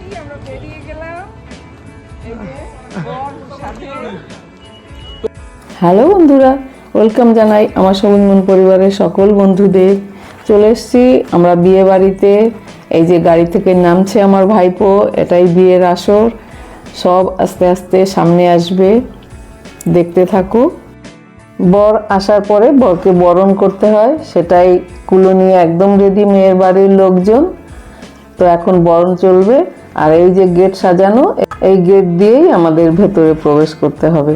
নিয়েছি আমরা বেরিয়ে গেলাম। হ্যালো বন্ধুরা, ওয়েলকাম জানাই আমার সবুজমন পরিবারের সকল বন্ধুদের। চলে এসেছি, আমরা বিয়ে বাড়িতে। এই যে গাড়ি থেকে নামছে আমার ভাইপো, এটাই বিয়ের আসর। সব আস্তে আস্তে সামনে আসবে, দেখতে থাকো। বর আসার পরে বরকে বরণ করতে হয়, সেটাই কুলো নিয়ে একদম রেডি মেয়ের বাড়ির লোকজন। তো এখন বরণ চলবে। আর এই যে গেট সাজানো এই গেট দিয়েই আমাদের ভেতরে প্রবেশ করতে হবে।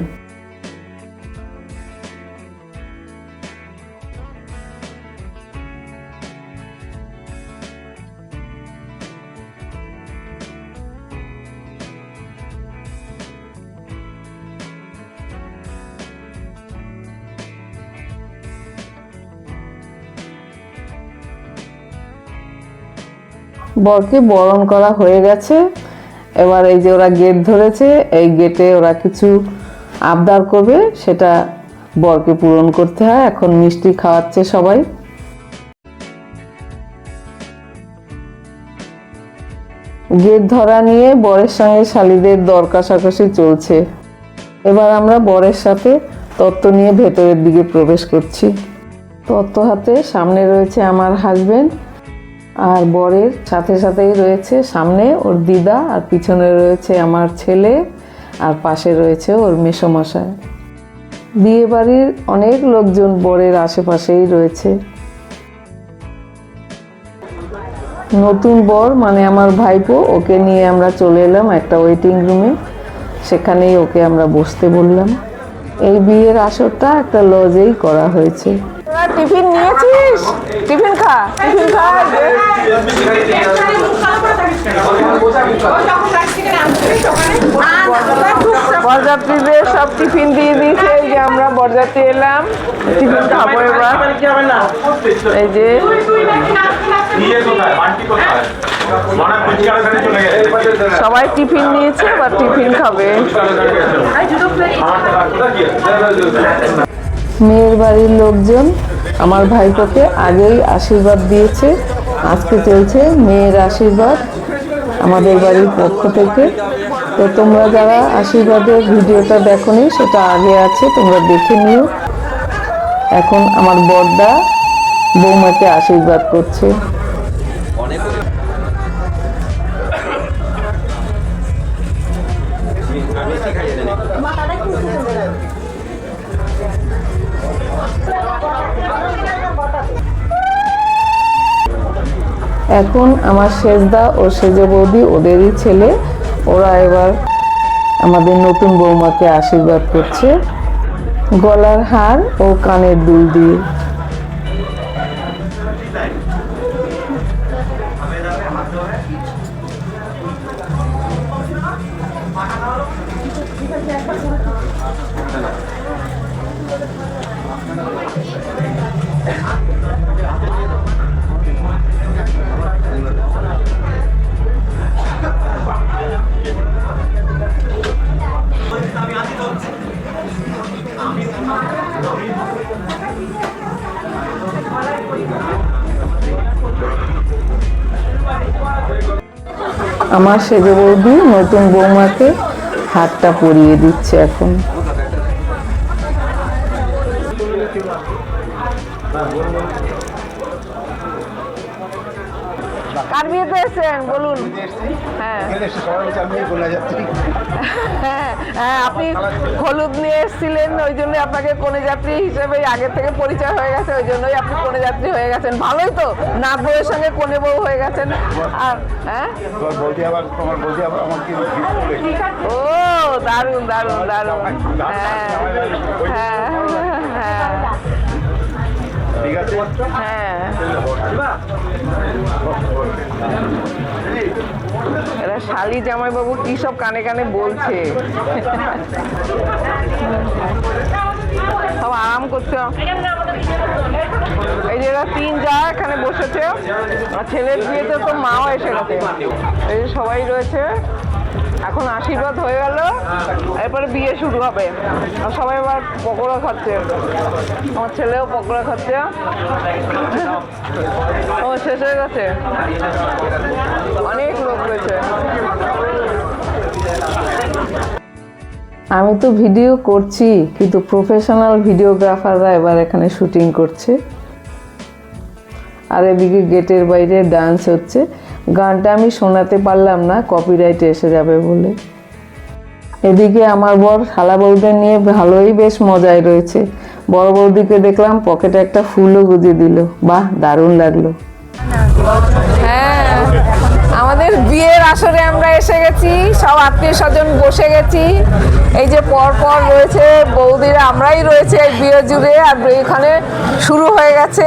বরকে বরণ করা হয়ে গেছে। এবার এই যে ওরা গেট ধরেছে, এই গেটে ওরা কিছু আবদার করবে, সেটা বরকে পূরণ করতে হয়। এখন মিষ্টি খাওয়াচ্ছে সবাই। গেট ধরা নিয়ে বরের সঙ্গে শালিদের দর চলছে। এবার আমরা বরের সাথে তত্ত্ব নিয়ে ভেতরের দিকে প্রবেশ করছি। তত্ত্ব হাতে সামনে রয়েছে আমার হাজবেন্ড আর বরের সাথে সাথেই রয়েছে সামনে ওর দিদা, আর পিছনে রয়েছে আমার ছেলে, আর পাশে রয়েছে ওর মেসোমশাই। বিয়ে বাড়ির অনেক লোকজন বরের আশেপাশেই রয়েছে। নতুন বর মানে আমার ভাইপো, ওকে নিয়ে আমরা চলে এলাম একটা ওয়েটিং রুমে সেখানেই ওকে আমরা বসতে বললাম। এই বিয়ের আসরটা একটা লজেই করা হয়েছে। টিফিন নিয়েছিস? টিফিন খা টিফিন খা বরযাত্রীদের সব টিফিন দিয়ে দিয়েছে, এই যে আমরা বরযাত্রী এলাম। টিফিন খাব এবার। এই যে। সবাই টিফিন নিয়েছে, এবার টিফিন খাবে। মেয়ের বাড়ির লোকজন আমার ভাইপোকে আগেই আশীর্বাদ দিয়েছে, আজকে চলছে মেয়ের আশীর্বাদ আমাদের বাড়ির পক্ষ থেকে। তো তোমরা যারা আশীর্বাদের ভিডিওটা দেখোনি, সেটা আগে আছে, তোমরা দেখে নিও। এখন আমার বড়দা বৌমাকে আশীর্বাদ করছে। এখন আমার সেজদা ও সেজে বৌদি ওদেরই ছেলে। ওরা এবার আমাদের নতুন বৌমাকে আশীর্বাদ করছে। গলার হার ও কানের দুল দিয়ে আমার সেজে বৌদি নতুন বৌমাকে হাতটা পরিয়ে দিচ্ছে এখন। কার বিয়েতে এসেছেন বলুন। হ্যাঁ হ্যাঁ হ্যাঁ আপনি হলুদ নিয়ে এসেছিলেন ওই জন্য আপনাকে কনে যাত্রী হিসেবে আগে থেকে পরিচয় হয়ে গেছে ওই জন্যই আপনি কনে যাত্রী হয়ে গেছেন ভালোই তো নাথ বউয়ের সঙ্গে কনে বউ হয়ে গেছেন আর হ্যাঁ। ও দারুণ দারুণ দারুণ হ্যাঁ হ্যাঁ হ্যাঁ ঠিক আছে হ্যাঁ। এরা শালি জামাইবাবু কি সব কানে কানে বলছে? সব আরাম করছে। এই যে এরা তিন যা এখানে বসেছে। আর ছেলের বিয়েতে তো মাও এসে গেছে। এই যে সবাই রয়েছে। এখন আশীর্বাদ হয়ে গেল। এরপরে বিয়ে শুরু হবে। আর সবাই আবার পকোড়া খাচ্ছে। আমার ছেলেও পকোড়া খাচ্ছে। ও, শেষ হয়ে গেছে? অনেক লোক রয়েছে। আমি তো ভিডিও করছি, কিন্তু প্রফেশনাল ভিডিওগ্রাফাররা এবার এখানে শুটিং করছে। আর এদিকে গেটের বাইরে ডান্স হচ্ছে। গানটা আমি শোনাতে পারলাম না কপিরাইট এসে যাবে বলে। এদিকে আমার বর শালা বৌদের নিয়ে ভালোই বেশ মজায় রয়েছে। বড় বৌদিকে দেখলাম পকেটে একটা ফুলও গুঁজে দিল। বাহ, দারুণ লাগল। হ্যাঁ আমাদের বিয়ের আসরে আমরা এসে গেছি, সব আত্মীয় স্বজন বসে গেছি। এই যে পর পর রয়েছে বৌদিরা, আমরাই রয়েছে এই বিয়ে জুড়ে আর এখানে শুরু হয়ে গেছে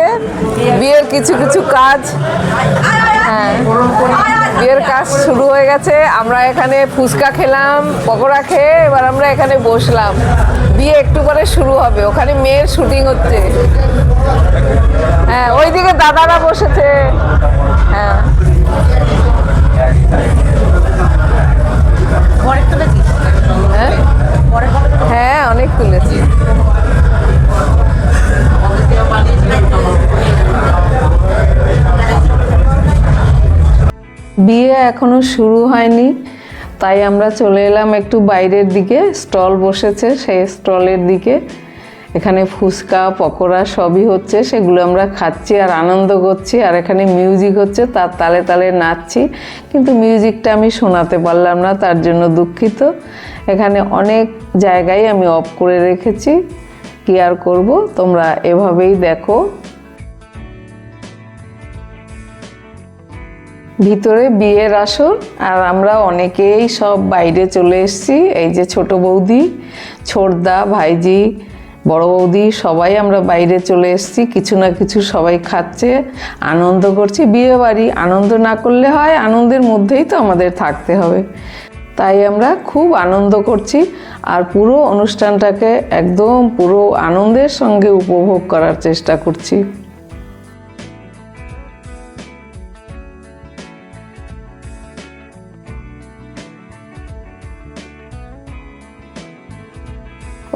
বিয়ের কিছু কিছু কাজ। হ্যাঁ বিয়ের কাজ শুরু হয়ে গেছে। আমরা এখানে ফুচকা খেলাম, পকোড়া খেয়ে এবার আমরা এখানে বসলাম। বিয়ে একটু পরে শুরু হবে, ওখানে মেয়ের শুটিং হচ্ছে। হ্যাঁ ওইদিকে দাদারা বসেছে। হ্যাঁ। হ্যাঁ? হ্যাঁ বিয়ে এখনও শুরু হয়নি, তাই আমরা চলে এলাম একটু বাইরের দিকে। স্টল বসেছে সেই স্টলের দিকে। এখানে ফুচকা, পকোড়া সবই হচ্ছে, সেগুলো আমরা খাচ্ছি আর আনন্দ করছি, আর এখানে মিউজিক হচ্ছে, তার তালে তালে নাচছি। কিন্তু মিউজিকটা আমি শোনাতে পারলাম না, তার জন্য দুঃখিত। এখানে অনেক জায়গায় আমি অফ করে রেখেছি। কি আর করব? তোমরা এভাবেই দেখো। ভিতরে বিয়ের আসর, আর আমরা অনেকেই সব বাইরে চলে এসেছি। এই যে ছোট বৌদি, ছোটদা, ভাইজি বড় বৌদি, সবাই আমরা বাইরে চলে এসেছি, কিছু না কিছু সবাই খাচ্ছে, আনন্দ করছি, বিয়ে বাড়ি, আনন্দ না করলে হয়, আনন্দের মধ্যেই তো আমাদের থাকতে হবে। তাই আমরা খুব আনন্দ করছি আর পুরো অনুষ্ঠানটাকে একদম পুরো আনন্দের সঙ্গে উপভোগ করার চেষ্টা করছি।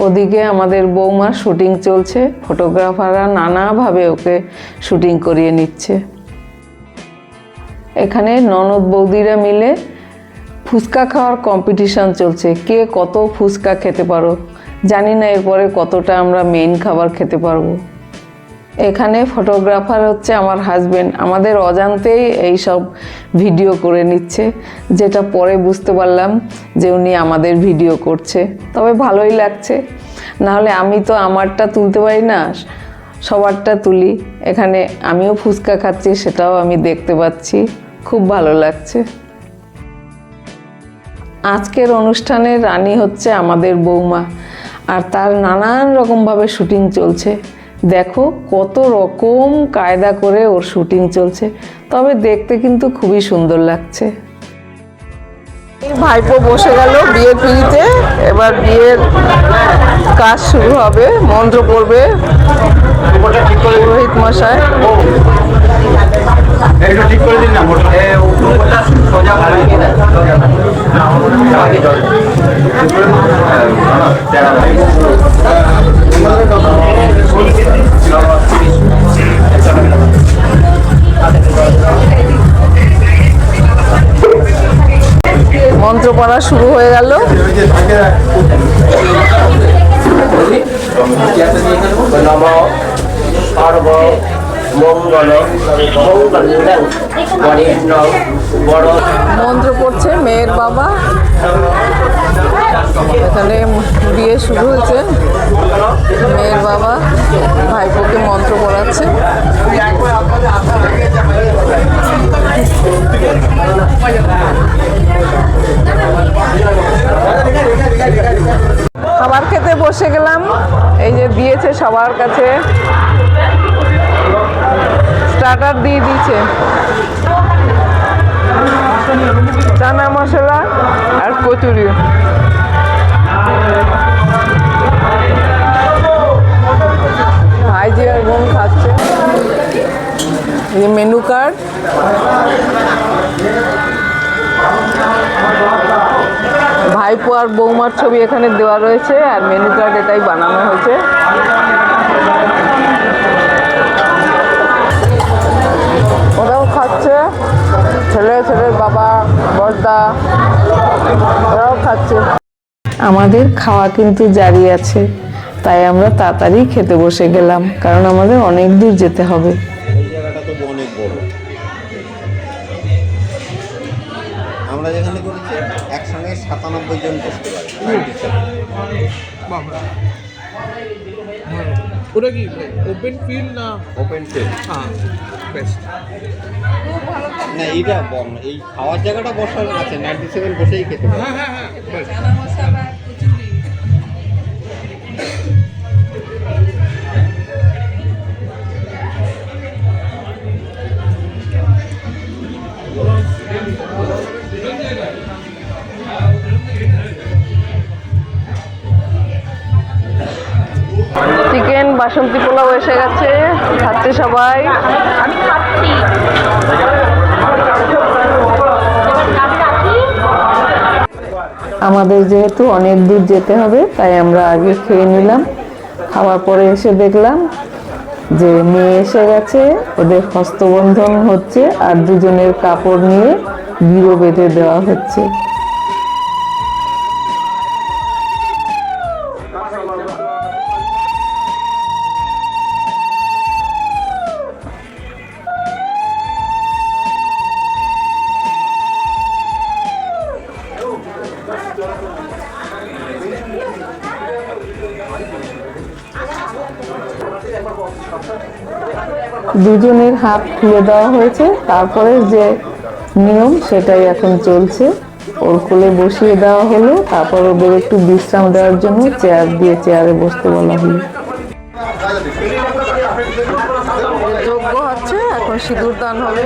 ওদিকে আমাদের বৌমার শুটিং চলছে, ফটোগ্রাফাররা নানাভাবে ওকে শুটিং করিয়ে নিচ্ছে। এখানে ননদ বৌদিরা মিলে ফুচকা খাওয়ার কম্পিটিশান চলছে। কে কত ফুচকা খেতে পারো? জানি না এরপরে কতটা আমরা মেইন খাবার খেতে পারব। এখানে ফটোগ্রাফার হচ্ছে আমার হাজবেন্ড আমাদের অজান্তেই এই সব ভিডিও করে নিচ্ছে, যেটা পরে বুঝতে পারলাম যে উনি আমাদের ভিডিও করছে। তবে ভালোই লাগছে। নাহলে আমি তো আমারটা তুলতে পারি না, সবারটা তুলি। এখানে আমিও ফুচকা খাচ্ছি, সেটাও আমি দেখতে পাচ্ছি। খুব ভালো লাগছে। আজকের অনুষ্ঠানের রানী হচ্ছে আমাদের বৌমা, আর তার নানান রকমভাবে শুটিং চলছে। দেখো কত রকম কায়দা করে ওর শুটিং চলছে, তবে দেখতে কিন্তু খুবই সুন্দর লাগছে। ভাইপো বসে গেল বিয়ের পিড়িতে, এবার বিয়ের কাজ শুরু হবে, মন্ত্র পড়বে পুরোহিত মশাই। না মন্ত্র পড়া শুরু হয়ে গেল। মন্ত্র পড়ছে মেয়ের বাবা। এখানে বিয়ে শুরু হয়েছে। মেয়ের বাবা ভাইপোকে মন্ত্র পড়াচ্ছে। খাবার খেতে বসে গেলাম। এই যে দিয়েছে সবার কাছে। স্টার্টার দিয়ে দিয়েছে। চানা মশলা আর কচুরি। খাচ্ছে। মেনু কার্ড ভাইপো আর বৌমার ছবি এখানে দেওয়া রয়েছে, আর মেনু কার্ড এটাই বানানো হয়েছে। আমাদের খাওয়া কিন্তু জারি আছে। তাই আমরা তাড়াতাড়ি খেতে বসে গেলাম কারণ আমাদের অনেক দূর যেতে হবে। এই জায়গাটা তো অনেক বড়। আমরা যেখানে করেছি একসঙ্গে সাতানব্বই জন বসতে পারি। ওটা কি ওপেন ফিল্ড না? ওপেন ফিল্ড হ্যাঁ বেস্ট না এইটা এই খাওয়ার জায়গাটা বসার আছে নাইনটি সেভেন বসেই খেতে হ্যাঁ হ্যাঁ হ্যাঁ বাসন্তী পোলাও এসে গেছে। খাচ্ছে সবাই। আমি খাচ্ছি। আমাদের যেহেতু অনেক দূর যেতে হবে তাই আমরা আগে খেয়ে নিলাম। খাওয়ার পরে এসে দেখলাম যে মেয়ে এসে গেছে ওদের হস্তবন্ধন হচ্ছে আর দুজনের কাপড় নিয়ে গিরো বেঁধে দেওয়া হচ্ছে। হাত খুলে দেওয়া হয়েছে। তারপরে যে নিয়ম সেটাই এখন চলছে। ওর কোলে বসিয়ে দেওয়া হলো। তারপর ওদের একটু বিশ্রাম দেওয়ার জন্য চেয়ার দিয়ে চেয়ারে বসতে বলা হলো। যোগ্য হচ্ছে এখন সিঁদুর দান হবে।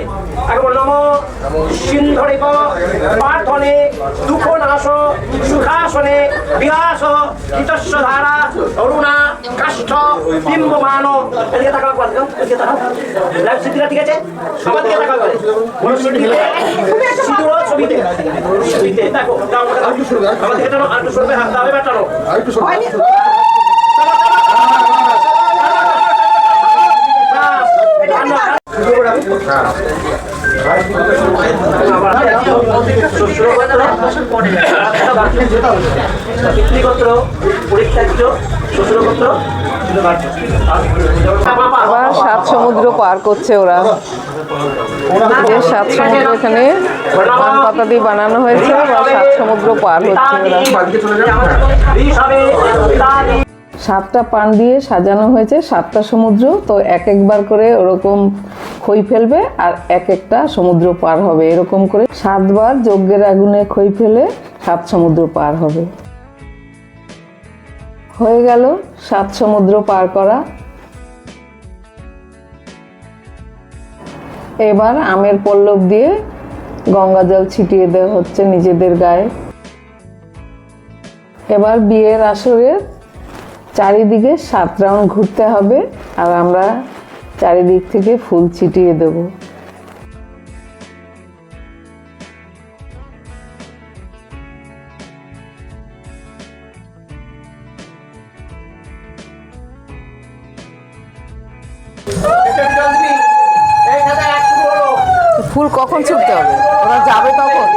সিন্ধরিক প্রার্থনে দুঃখ নাশ সুখাসনে বিলাস হিতস্ব ধারা অরুণা কাষ্ঠ বিম্বমান। এদিকে তাকাও দাও এদিকে তাকাও লাইভ সিটিটা ঠিক আছে? সবার দিকে তাকাও করে সিঁদুর ছবিতে। ছবিতে দেখো আমার দিকে টানো আর একটু সরবে হাত দাও এবার টানো। পিতৃগোত্র পরিত্যাজ্য শ্বশুরগোত্র আবার সাত সমুদ্র পার করছে ওরা। যে সাত সমুদ্র এখানে পান পাতা দিয়ে বানানো হয়েছে বা সাত সমুদ্র পার হচ্ছে ওরা। সাতটা পান দিয়ে সাজানো হয়েছে সাতটা সমুদ্র তো এক একবার করে ওরকম খই ফেলবে আর এক একটা সমুদ্র পার হবে, এরকম করে সাতবার যজ্ঞের আগুনে খই ফেলে সাত সমুদ্র পার হবে। হয়ে গেল সাত সমুদ্র পার করা। এবার আমের পল্লব দিয়ে গঙ্গা জল ছিটিয়ে দেওয়া হচ্ছে নিজেদের গায়ে। এবার বিয়ের আসরের চারিদিকে সাত রাউন্ড ঘুরতে হবে আর আমরা চারিদিক থেকে ফুল ছিটিয়ে দেব। ফুল কখন ছুটতে হবে? ওরা যাবে তখন?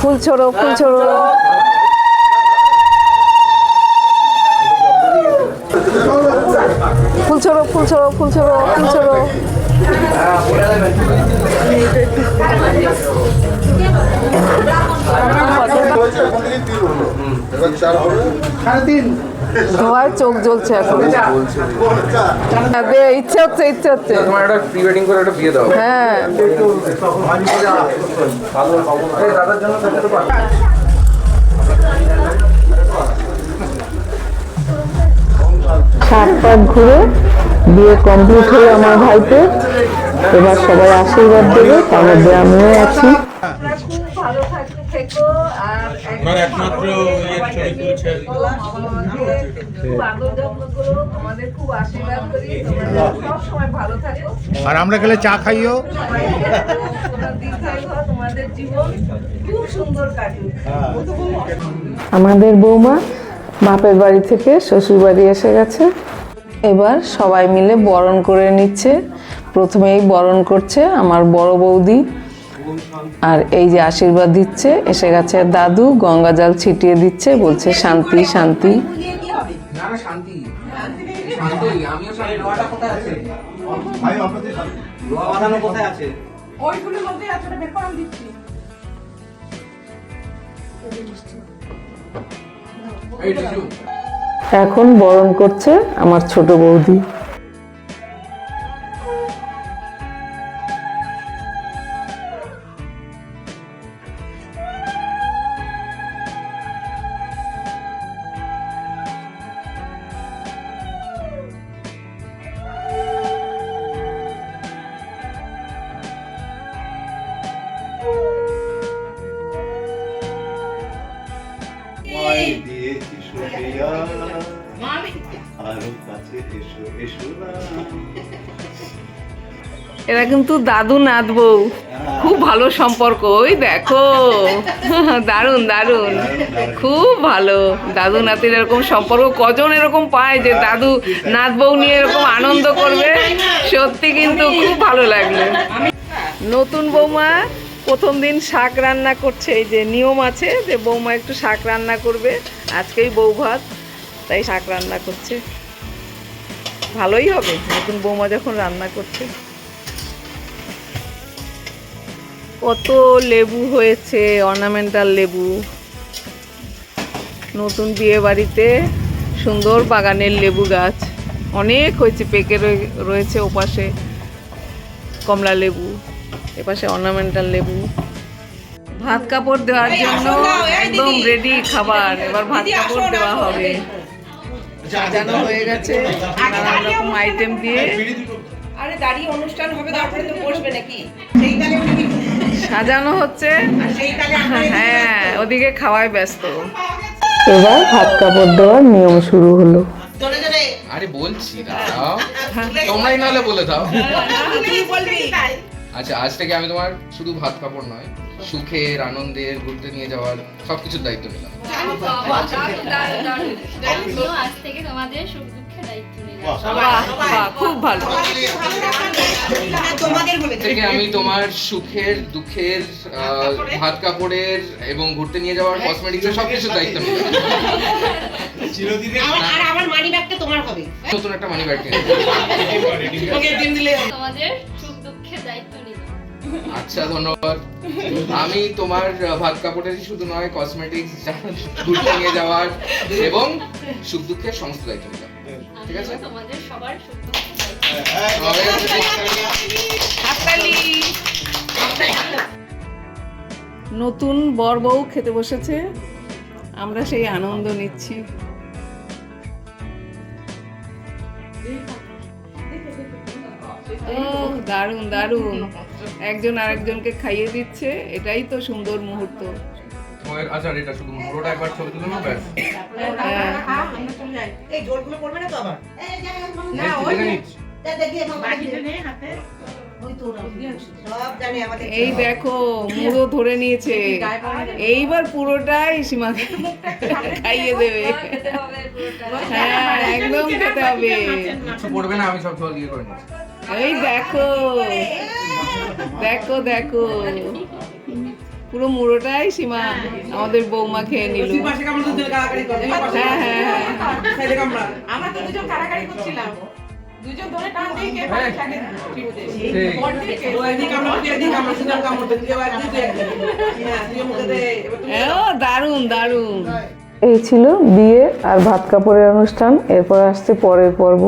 ফুল ছোড়ো ফুল ছোড়ো। ছোড়ো ফুল ছোড়ো ফুল ছোড়ো ফুল ছোড়ো ধোয়ায় চোখ জ্বলছে এখন। দে ইচ্ছে হচ্ছে ইচ্ছে হচ্ছে। তোমার একটা প্রি ওয়েডিং করে একটা বিয়ে দাও। হ্যাঁ। দাদার জন্য সাত পাক ঘুরে বিয়ে কমপ্লিট হলো আমার ভাইতে এবার সবাই আশীর্বাদ দেবে তার মধ্যে আমিও আছি। তোমরা খুব ভালো থাকতে থেকো আর একমাত্র ইয়ের ছবি তুলছে আমাকে খুব আদর যত্ন করো তোমাদের খুব আশীর্বাদ করি তোমরা সব সময় ভালো থাকো আর আমরা গেলে চা খাইও। সবাই তোমরা দীর্ঘায়ু হও, তোমাদের জীবন খুব সুন্দর কাটুক আমাদের বৌমা বাপের বাড়ি থেকে শ্বশুর বাড়ি এসে গেছে। এবার সবাই মিলে বরণ করে নিচ্ছে। প্রথমেই বরণ করছে আমার বড় বৌদি। আর এই যে আশীর্বাদ দিচ্ছে এসে গেছে দাদু গঙ্গা জল ছিটিয়ে দিচ্ছে বলছে শান্তি শান্তি। না না শান্তি শান্তি আমিও শান্তি লোহাটা কোথায় আছে এখন বরণ করছে আমার ছোট বৌদি। এরা কিন্তু দাদু নাত বউ। খুব ভালো সম্পর্ক, ওই দেখো। দারুণ দারুণ। খুব ভালো। দাদু নাতির এরকম সম্পর্ক, কজন এরকম পায় যে দাদু নাত বউ নিয়ে এরকম আনন্দ করবে? সত্যি কিন্তু খুব ভালো লাগল। নতুন বৌমা প্রথম দিন শাক রান্না করছে, এই যে নিয়ম আছে যে বৌমা একটু শাক রান্না করবে, আজকেই বউ ভাত, তাই শাক রান্না করছে। ভালোই হবে, নতুন বৌমা যখন রান্না করছে। কত লেবু হয়েছে অর্নামেন্টাল লেবু। নতুন বিয়ে বাড়িতে সুন্দর বাগানের লেবু গাছ। অনেক হয়েছে, পেকে রয়ে- রয়েছে ওপাশে কমলা লেবু, এপাশে অর্নামেন্টাল লেবু। ভাত কাপড় দেওয়ার জন্য একদম রেডি খাবার, এবার ভাত কাপড় দেওয়া হবে। সাজানো হয়ে গেছে, নানান রকম আইটেম দিয়ে। আরে দাঁড়িয়ে অনুষ্ঠান হবে, তারপরে তো বসবে নাকি? সাজানো হচ্ছে। হ্যাঁ ওদিকে খাওয়ায় ব্যস্ত। এবার ভাত কাপড় দেওয়ার নিয়ম শুরু হলো। আরে বলছি দাঁড়াও। তোমরাই নাহলে বলে দাও। আচ্ছা আজ থেকে আমি তোমার শুধু ভাত কাপড় নয় সুখের আনন্দের ঘুরতে নিয়ে যাওয়ার সবকিছুর দায়িত্ব নিলাম। আজ থেকে তোমাদের সুখ দুঃখের দায়িত্ব। খুব ভালো। থেকে আমি তোমার সুখের দুঃখের আহ, ভাত কাপড়ের এবং ঘুরতে নিয়ে যাওয়ার কসমেটিক্সের সবকিছুর দায়িত্ব আর আমার মানি ব্যাগটা তোমার হবে। নতুন একটা মানি ব্যাগ কিনে তোমাদের সুখ দুঃখের দায়িত্ব আচ্ছা ধন্যবাদ। আমি তোমার ভাত কাপড়েরই শুধু নয় কসমেটিক্স ঘুরতে নিয়ে যাওয়ার এবং সুখ দুঃখের সমস্ত দায়িত্ব নিলাম ঠিক আছে? তোমাদের সবার নতুন বর বউ খেতে বসেছে। আমরা সেই আনন্দ নিচ্ছি। ও দারুণ দারুণ। একজন আরেকজনকে খাইয়ে দিচ্ছে। এটাই তো সুন্দর মুহূর্ত। আচ্ছা এটা শুধু পুরোটা একবার ছবি তুলে নাও ব্যাস। এই জলগুলো পড়বে না তো আবার? দেখে নিচ্ছি সব জানে আমাদের এই দেখো মুড়ো ধরে নিয়েছে। এইবার পুরোটাই সীমাকে খাইয়ে দেবে। হ্যাঁ একদম খেতে হবে। কিছু পড়বে না আমি সব জল দিয়ে করে এই দেখো দেখো দেখো। পুরো মুড়োটাই সীমা আমাদের বৌমা খেয়ে নিল। হ্যাঁ হ্যাঁ হ্যাঁ। আমরা তো দুজন কারাকারি করছিলাম। দুজন ধরে টান দিয়ে কে পারে থাকে। হ্যাঁ, দারুণ দারুণ। এই ছিল বিয়ে আর ভাত কাপড়ের অনুষ্ঠান এরপর আসছে পরের পর্ব।